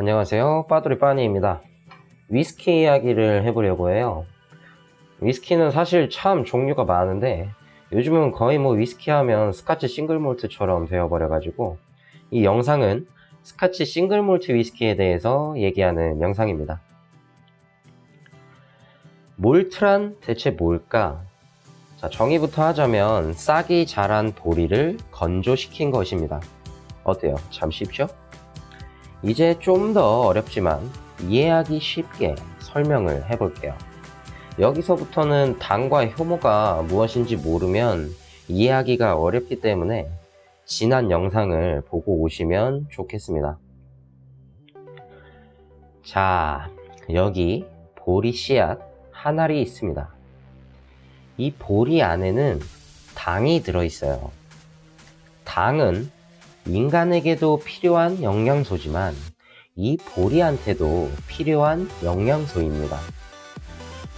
안녕하세요. 빠두리 빠니입니다. 위스키 이야기를 해보려고 해요. 위스키는 사실 참 종류가 많은데 요즘은 거의 뭐 위스키 하면 스카치 싱글 몰트처럼 되어버려 가지고 이 영상은 스카치 싱글 몰트 위스키에 대해서 얘기하는 영상입니다. 몰트란 대체 뭘까? 자, 정의부터 하자면 싹이 자란 보리를 건조시킨 것입니다. 어때요? 참 쉽죠? 이제 좀 더 어렵지만 이해하기 쉽게 설명을 해볼게요. 여기서부터는 당과 효모가 무엇인지 모르면 이해하기가 어렵기 때문에 지난 영상을 보고 오시면 좋겠습니다. 자, 여기 보리 씨앗 한 알이 있습니다. 이 보리 안에는 당이 들어있어요. 당은 인간에게도 필요한 영양소지만 이 보리한테도 필요한 영양소입니다.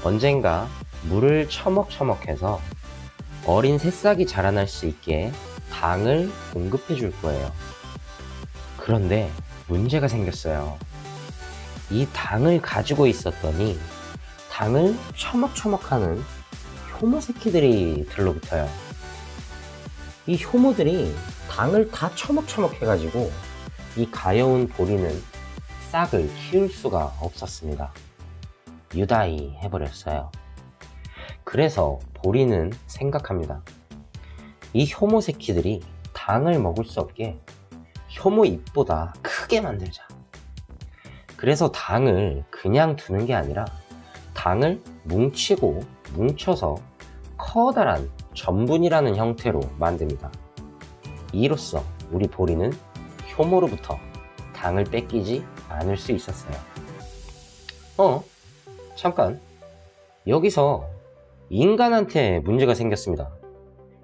언젠가 물을 처먹처먹해서 어린 새싹이 자라날 수 있게 당을 공급해 줄 거예요. 그런데 문제가 생겼어요. 이 당을 가지고 있었더니 당을 처먹처먹하는 효모 새끼들이 들러붙어요. 이 효모들이 당을 다 처먹처먹 해가지고 이 가여운 보리는 싹을 키울 수가 없었습니다. 유다이 해버렸어요. 그래서 보리는 생각합니다. 이 효모 새끼들이 당을 먹을 수 없게 효모 잎보다 크게 만들자. 그래서 당을 그냥 두는 게 아니라 당을 뭉치고 뭉쳐서 커다란 전분이라는 형태로 만듭니다. 이로써 우리 보리는 효모로부터 당을 뺏기지 않을 수 있었어요. 어, 잠깐. 여기서 인간한테 문제가 생겼습니다.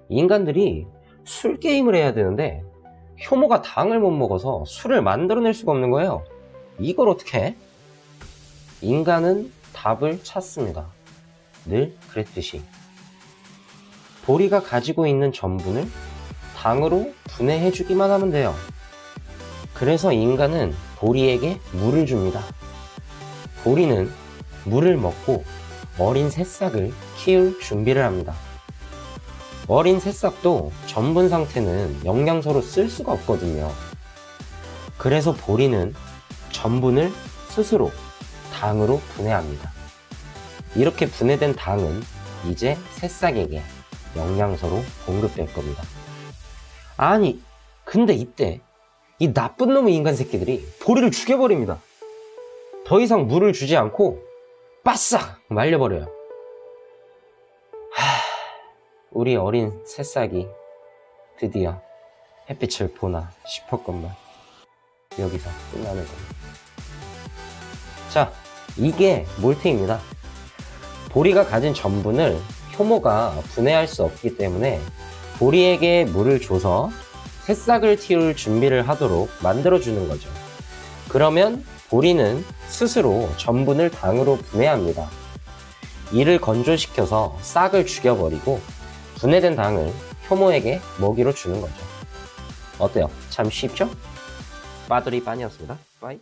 인간들이 술 게임을 해야 되는데 효모가 당을 못 먹어서 술을 만들어낼 수가 없는 거예요. 이걸 어떻게 해? 인간은 답을 찾습니다. 늘 그랬듯이. 보리가 가지고 있는 전분을 당으로 분해해 주기만 하면 돼요. 그래서 인간은 보리에게 물을 줍니다. 보리는 물을 먹고 어린 새싹을 키울 준비를 합니다. 어린 새싹도 전분 상태는 영양소로 쓸 수가 없거든요. 그래서 보리는 전분을 스스로 당으로 분해합니다. 이렇게 분해된 당은 이제 새싹에게 영양소로 공급될 겁니다. 아니, 근데 이때 이 나쁜 놈의 인간 새끼들이 보리를 죽여버립니다. 더 이상 물을 주지 않고 바싹 말려버려요. 하, 우리 어린 새싹이 드디어 햇빛을 보나 싶었건만 여기서 끝나는 겁니다. 자, 이게 몰트입니다. 보리가 가진 전분을 효모가 분해할 수 없기 때문에 보리에게 물을 줘서 새싹을 틔울 준비를 하도록 만들어주는 거죠. 그러면 보리는 스스로 전분을 당으로 분해합니다. 이를 건조시켜서 싹을 죽여버리고 분해된 당을 효모에게 먹이로 주는 거죠. 어때요? 참 쉽죠? 빠두리 빤이었습니다. 빠이.